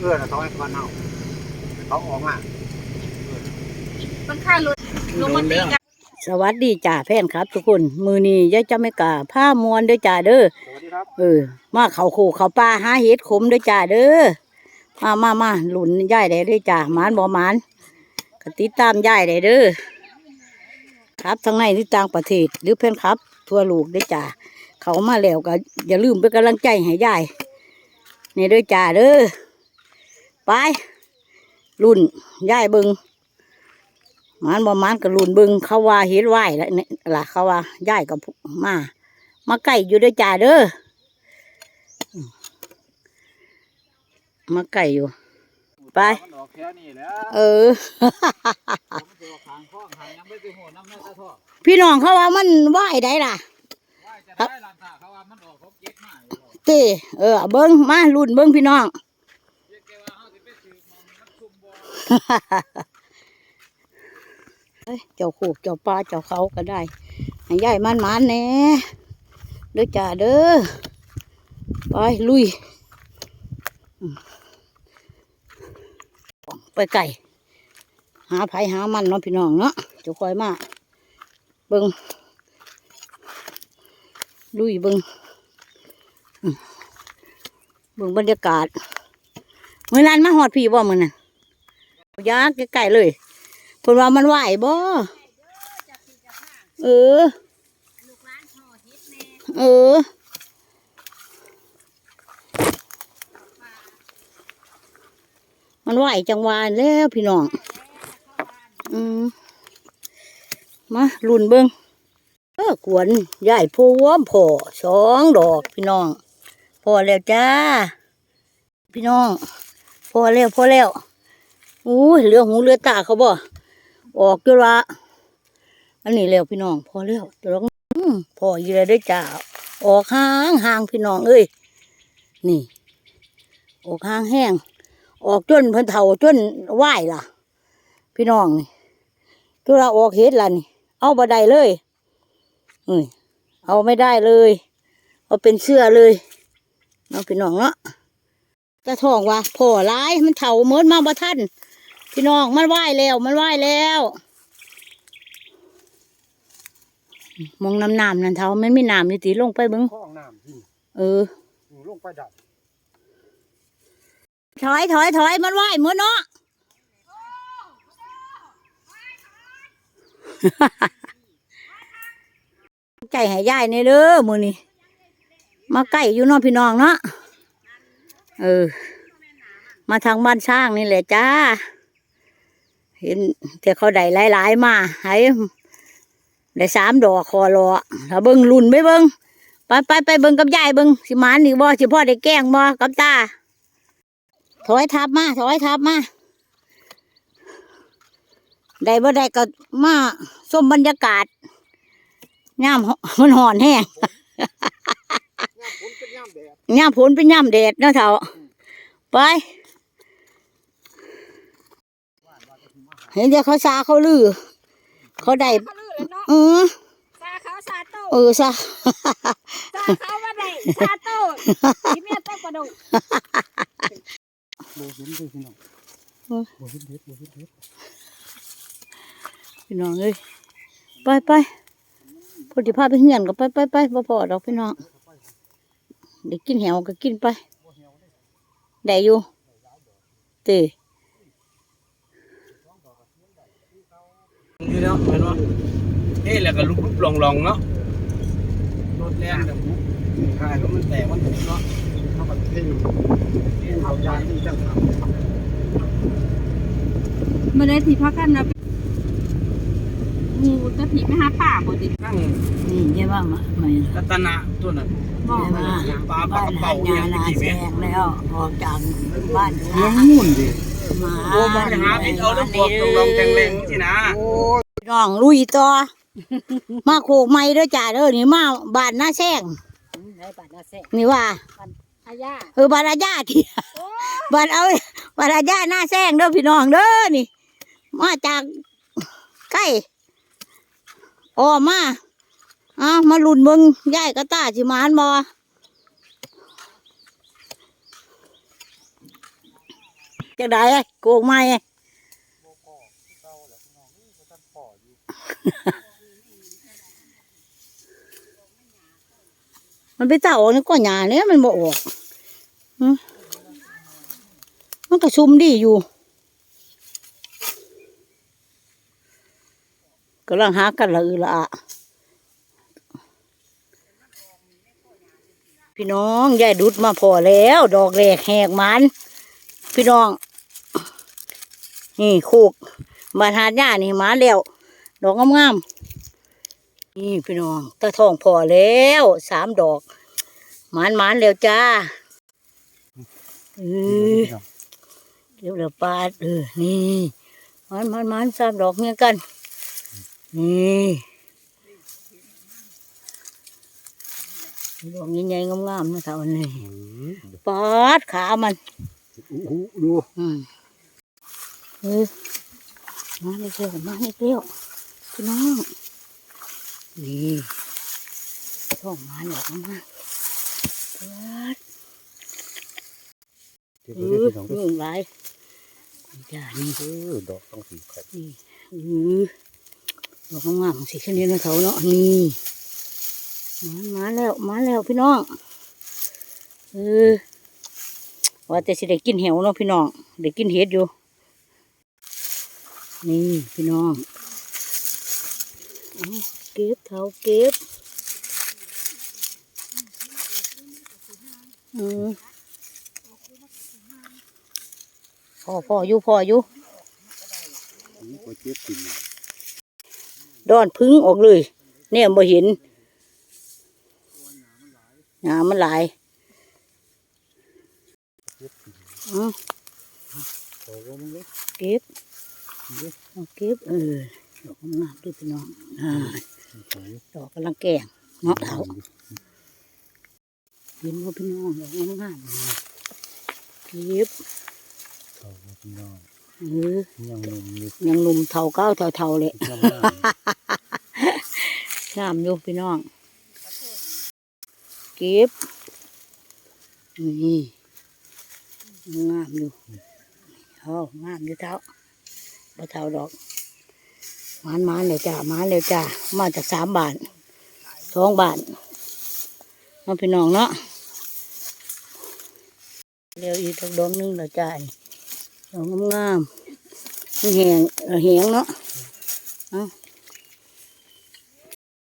เอื้อนะเขาให้บ้านเฮาเขาออกมามันค่ารถลงมาตีกันสวัสดีจ่าแฟนครับ ทุกคนมือนี้ยายจะไม่กล้าผ้ามวนเด้อจ่าเด้อสวัสดีครับเออ มาเขาโคเขาปลาหาเห็ดขมเด้อจ่าเด้อมามามาหลุนย่ายได้เด้อจ่าหมานบ่หมานก็ติดตามย่ายได้เด้อครับทั้งในหรือต่างประเทศหรือเพื่อนครับ ทั่วโลกเด้อจ่าเขามาแล้วก็อย่าลืมเป็นกำลังใจให้ยายนี่เด้อจ่าเด้อ ไปรุ่นย่ายเบิงหมันบ่หมันกับลุนเบึงเขาว่าเฮ็ดไหวแล้วนี่ล่ะเขาว่าย้ายกับมา มาไก่อยู่เด้อจ่าเด้ออืมมาไก่อยู่ ไปมันออกแค่นี้แหล้วเออผมจะออกทางข้องทางยังไม่ไปโหน้ำแม่ตะท่อพี่น้องเขาว่ามันไหวได้ล่ะว่าจะได้หลังคาเขาว่ามันออกผมเก็บมาอยู่บ่เต้เออเบิ้งมาลุนเบิ้งพี่น้อง เรียกแกว่าเฮาสิไปซื้อมันมันซุ่มบ่ เจ้าโคกเจ้าปลาเจ้าเขาก็ได้ให้ยายมันมันแน่เด้อจ่าเด้อไปลุย ไปไก่หาไผหามันเนาะพี่น้องเนาะเจะคอยมาเบิงลุยเบิงเบิงบรรยากาศเมื่อนั้นมาหอดพี่บ่มือนั้น ยากใกล้ๆเลยเพิ่นว่ามันไหวบ่เออ เออมันไหวจังหวานแล้วพี่น้อง อืมมาลุนเบิงเออกวนใหญ่พวมพอสองดอกพี่น้อง พอแล้วจ้า พี่น้อง พอแล้วพอแล้ว อู้ยเหลือหูเหลือตาเขาบ่ออกจุละอันนี้แล้วพี่น้อง พอแล้วจะร้องพออยู่แล้วได้จ้าออกห่างห่างพี่น้องเอ้ยนี่ออกห่างแห้ง ออกจนเพิ่นเฒ่าจนไหวล่ะ พี่น้องนี่จุละออกเฮ็ดล่ะนี่ เอาบ่ได้เลยอืยเอาไม่ได้เลย เอาเป็นเสื้อเลยเนาพี่น้องเนาะตะทองว่าพ่อร้ายมันเฒ่าเมิดมาบ่ทัน พี่น้องมันไหวแล้วมันไหวแล้วมองน้ำน้ำนั่นเท่ามันไม่น้ำนี่ตีลงไปเบิ้งข้องน้ำที่เอออยู่ลงไปดับถอยถอยถอยมันไหวเหมือนเนาะใจใหายายนี่เด้อมือนี่มาใกล้อยู่เนาะพี่น้องเนาะเออ มาทางบ้านช่างนี่แหละจ้า เห็นแต่เขาได้หลายๆมาให้ได้สามดอกคอรอถ้าเบิ้งรุ่นไปเบิ้งไปไปไปเบิ้งกับยายเบิ้งสิหมานอีกบ่สิพ่อได้แกล้งบ่กับตาถอยทับมาถอยทับมาได้บ่ได้ก็มาชมบรรยากาศย่ามมันห่อนแห้งย่ำฝนเป็นย่ำแดดย่ามฝนเป็นย่ามแดดเนาะเถาไป เห็นเดี๋ยวเขาซาเขาลือ เขาได้เขาลื่นแล้วเนาะเออซาเขาซาโต้เออซาซาเขาว่าได้ซาโต้ที่เมียต้องกระดูกโบเห็นเลยพี่น้องโอ้ยโบเห็นเด็ดโบเห็นเด็ดพี่น้องเอ้ยไปไปพอดีพาไปเหียนก็ไปไปไปบ่พอดอกพี่น้องเด็กกินแหวก็กินไปได้อยู่เต นี่เนาะเห็นบ่นี่แหละก็ลุกๆลองๆเนาะรถแรงแบบนี้ขายก็มันแตกมันถูกเนาะเท่ากับที่เอายางที่จังหวะมาได้ที่พักกันนะงูจะถีไม่หาป่าบ่ตินั่งนี่ใช่ว่ามาไหม่รัตนะตัวนั้นบอกใช่ว่าปลาปลากระเป๋าเนี่ยายนากี่แม่งแล้วออกจากบ้านเลี้ยงมุ่นดิ มาโอ้มาหาพี่เอาแล้วบวกตรงลองแกงแรงสินะโอ้ยน้องลุยต่อ มาโขกไม้เด้อจ้าเด้อนี่มาบ้านหน้าแซงได้ป่านาแซ่นี่ว่าอาญาเออบานอาญาที่บ้านเอาบานอาญาหน้าแซงเด้อพี่น้องเด้อนี่ มาจากใกล้ออมาเอ้ามาลุ่นเบิงยายกระตาสิมานบ่ จังไดโกงไหมมันไปเต่าออกนี่ก็หยาเนี่ยมันบ่ออกมันก็ชุมดีอยู่กำลังหากันละอือละอะพี่น้องยายดุดมาพอแล้ว ดอกแรกแหกมัน พี่น้อง นี่โคกบานหาดหญ้านี่มาแล้ว ดอกงามๆนี่พี่น้องตาทองพอแล้วสามดอกหมานหมานแล้วจ้าเออเดี๋ยวเดี๋ยวปาดเออนี่หมานหมานหมานสามดอกเนี่ยกัน นี่ดอกใหญ่ๆงามๆนะสาวนี่ปาดขามันอู้หูดูอืม เออมาในเกลียวมาในเกลียวพี่น้อง นี่ช่องมาหลอกมาเปิดเก็บเอไว้อให้พี่น้องด้วยยุ่งหลายนี่จ้านี่เออดอกต้องสีไข่นี่เออดอกงามๆสิชนิดนะเขาเนาะนี่มามาแล้วมาแล้วพี่น้องเออว่าแต่สิได้กินเหวเนาะพี่น้องได้กินเห็ดอยู่ นี่พี่น้องเอาเก็บเท้าเก็บอืมพ่อพ่ออยู่พ่ออยู่นี่ก็เจ็บกินดอนพึ่งออกเลยเนี่ยบ่เห็นงามันหลายเจ็บกินเอ้าโอ้ก็มันเล็กเก็บ เอาเก็บเออดอกงามด้วยพี่น้องอ่าดอกกำลังแก่งเนาะเท้าเห็นว่าพี่น้องดอกงามๆเก็บเขาพี่น้องเออยังหนุ่มยังหนุ่มเท่าเก้าเท่าเท่าเลยงามอยู่พี่น้องเก็บนี่งามอยู่เอางามอยู่เท้า บ่เท่าดอกหมานหมานเลยจ้าหมานเลยจ้ามาจากสามบาทสองบาทน้องพี่น้องเนาะเดี๋ยวอีกดอกดอกหนึงเลยจ้ายดอกงามๆมันแหงเอ่อแหงเนาะ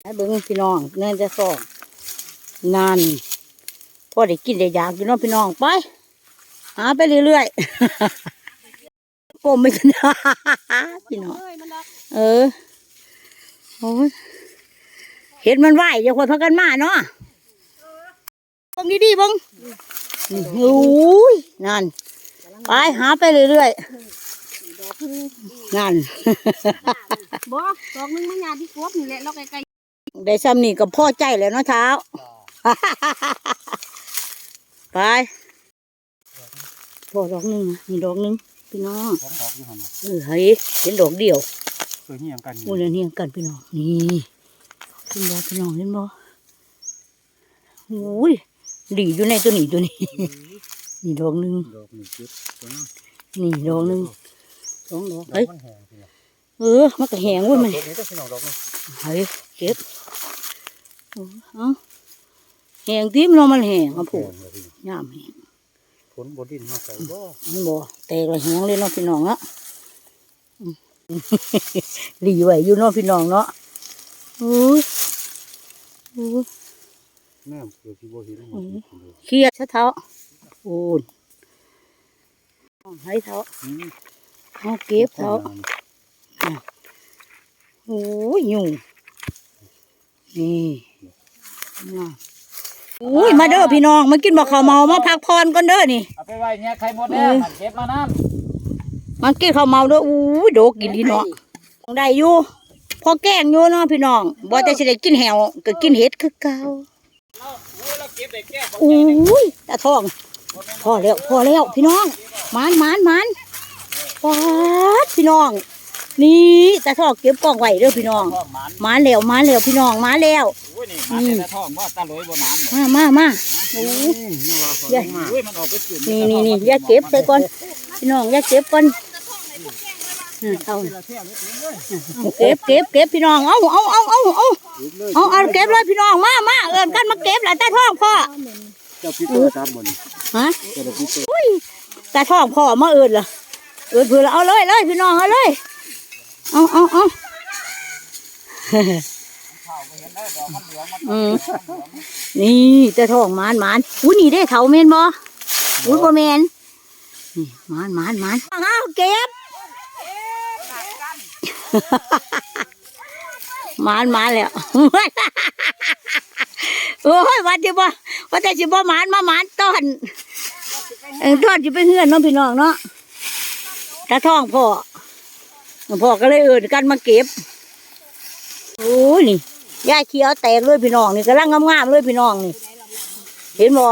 ให้เบิ้งพี่น้องเนื่นจะสอบนานพอได้กินได้อยากอยู่น้องพี่น้องไปหาไปเรื่อยๆ ก้มไม่ขึ้นพี่น้องเอ้ยมันดอกเออโอ้ยเห็นมันไหวอย่าคอยพักกันมาเนาะเบังดีๆเบังโอ้ยนั่นไปหาไปเรื่อยๆนั่นบ่ดอกหนึงมันยาที่กบนี่แหละเราไกลได้ซ้ำนี่ก็พอใจแล้วเนาะเช้าไปพอดอกหนึ่งนะนี่ดอกหนึ่ง พี่น้องของออกอยู่หันเออเฮ้ยเห็นดอกเดียวเคยเหี่ยงกันอโอ้ยู่ยเนี่ยกันพี่น้องนี่เห็นบ่พี่น้องเห็นบ่โอ้ยดีอยู่ในตัวนี้ตัวนี้นี่ดอกหนึ่งดอกนี่เจ็บตัวนี้นี่ดอกหนึ่งสองดอกดอกเฮ้ยมันแห้งพี่น้องเออมันก็แหงเว้ยมัน ดอกนี้ก็พี่น้องดอกนี้เฮ้ยเก็บโอ้เอ้าแหงที่มันเอามันแหงอะผูกแห้งเลยพี่น้องย่ามแหง ผลบดินมาใส่บ่มันบ่แตกละแหงเลยเนาะพี่น้องเนาะอืมหลีไว้อยู่เนาะพี่น้องเนาะอุ้ยอุ้ยแม่เกิดที่บ่เห็นอืมเครียดซะเท้าโอ้ยเอาให้เท้าอืมเอาเก็บเท้าโอ้ยยุ่งนี่น่ะ อุ้ยมาเด้อพี่น้องมากินบ่ข้าวเมามาพักผ่อนก่อนเด้อนี่เอาไปไว้เนี่ยไข่มดแดงมันเก็บมาน้มันกินข้าวเมาเด้ออู้ยโดกกินดีเนาะได้อยู่พอแกล้งอยู่เนาะพี่น้องบ่แต่สิได้กินแหวก็กินเห็ดคือเก่าำเราเราเก็บได้แก้บ่อู้ยตาทองพอแล้วพอแล้วพี่น้องหมานหมานหมานปาดพี่น้อง นี่ตาทองเก็บกล่องไว้เด้อพี่น้องท้องหมันหมานแล้วหมานแล้วพี่น้องหมานแล้วอุ้ย นี่หมันแต่ละท้องว่าตาลอยบ่น้ำบ่มามามาโอ้ยนี่ว่าเขาอย่าลงมาอุ้ยมันออกไปจุดนี่นี่นี่อย่าเก็บใส่ก่อนๆมาพี่น้องอย่าเก็บก่อนอืมเอาเก็บเก็บเก็บพี่น้องเอาเอาเอาเอาเอาเอาเอาเก็บเลยพี่น้องมามาเอินกันมาเก็บหลานตาทองพ่อเจ้าพี่ตัวตามบนฮะเจ้าพี่ตัวอุ้ยตาทองพ่อมาเอินล่ะเอินเพื่อเอาเลยเลยพี่น้องเอาเลยเอาเอาเอา อืมนี่ตาทองหมานหมานอุ้ยนี่ได้เถาเมนบ่อุ้ยบ่เมนนี่หมานหมานหมานเอาเก็บหมานหมานแล้วโอ้ยวันที่บ่ว่าแต่สิบ่หมานมาหมานตอนเอ็งตอนสิไปเฮือนเน้องพี่น้องเนาะตาท้องพ่อพ่อก็เลยเอินกันมาเก็บโอ้ยนี่ ยายเขียวแตกเลยพี่น้องนี่กำลังงามๆเลยพี่น้องนี่ เห็นบ่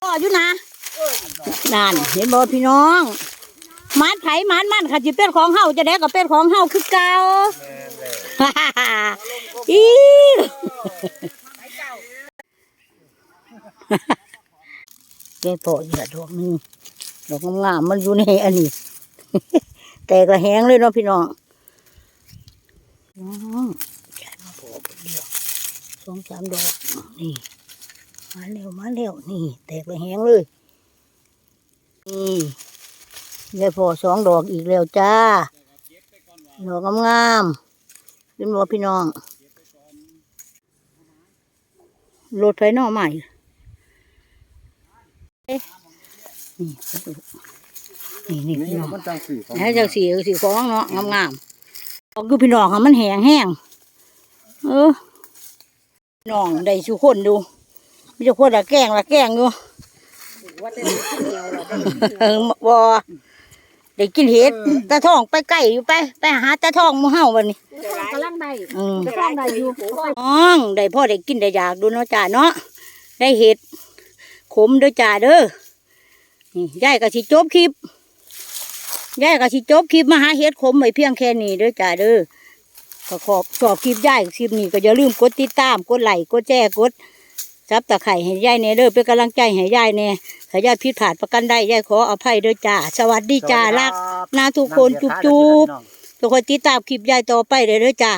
พ่ออยู่นะนั่นเห็นบ่พี่น้องหมานไผหมานมันค่ะจิเป็นของเฮาจะได้ก็เป็นของเฮาคือเก่าอีแกโตอีกละดอกหนึงดอกงามๆมันอยู่ในอันนี้ แต่ก็แห้งเลยเนาะพี่น้อง น้องใช่มาพอเดียวสองสามดอกนี่ มาเร็วมาเร็วนี่ แตกไปแห้งเลย นี่ยายพอสองดอกอีกแล้วจ้าดอกงามๆเป็นบ่พี่น้องรถไฟนอกใหม่เอ๊ะนี่นี่นี่นี่พี่น้องมันจังสี่ของให้เจ้าสีสีฟองเนาะงามๆ ออกดูพี่น้องค่ะมันแห้งแห้งเออพี่น้องได้สุคนดูมีแต่คนละแกล้งละแกล้งอยู่ว่าแต่กินเหนียวเราเออบ่ได้กินเห็ดตาทองไปไก่อยู่ไป ไปหาตาทองหมูเฮาบัดนี้กำลังได้อืมกำลังได้อยู่น้องได้พ่อได้กินได้อยากดูเนาะจ้าเนาะได้เห็ดขมเด้อจ้าเด้อนี่ยายก็สิจบคลิป ยายก็สิจบคลิปมาหาเห็ดขมไว้เพียงแค่นี้เด้อจ้าเด้อก็ขอบชอบคลิปยายคลิปนี้ก็อย่าลืมกดติดตามกดไลค์กดแชร์กดซับตะไคร่ให้ยายเน่เด้อเป็นกำลังใจให้ยายเน่ถ้ายายผิดพลาดประกันได้ยายขออภัยเด้อจ้าสวัสดีจ้ารักนาทุกคนจุ๊บจุ๊บทุกคนติดตามคลิปยายต่อไปเลยเด้อจ้า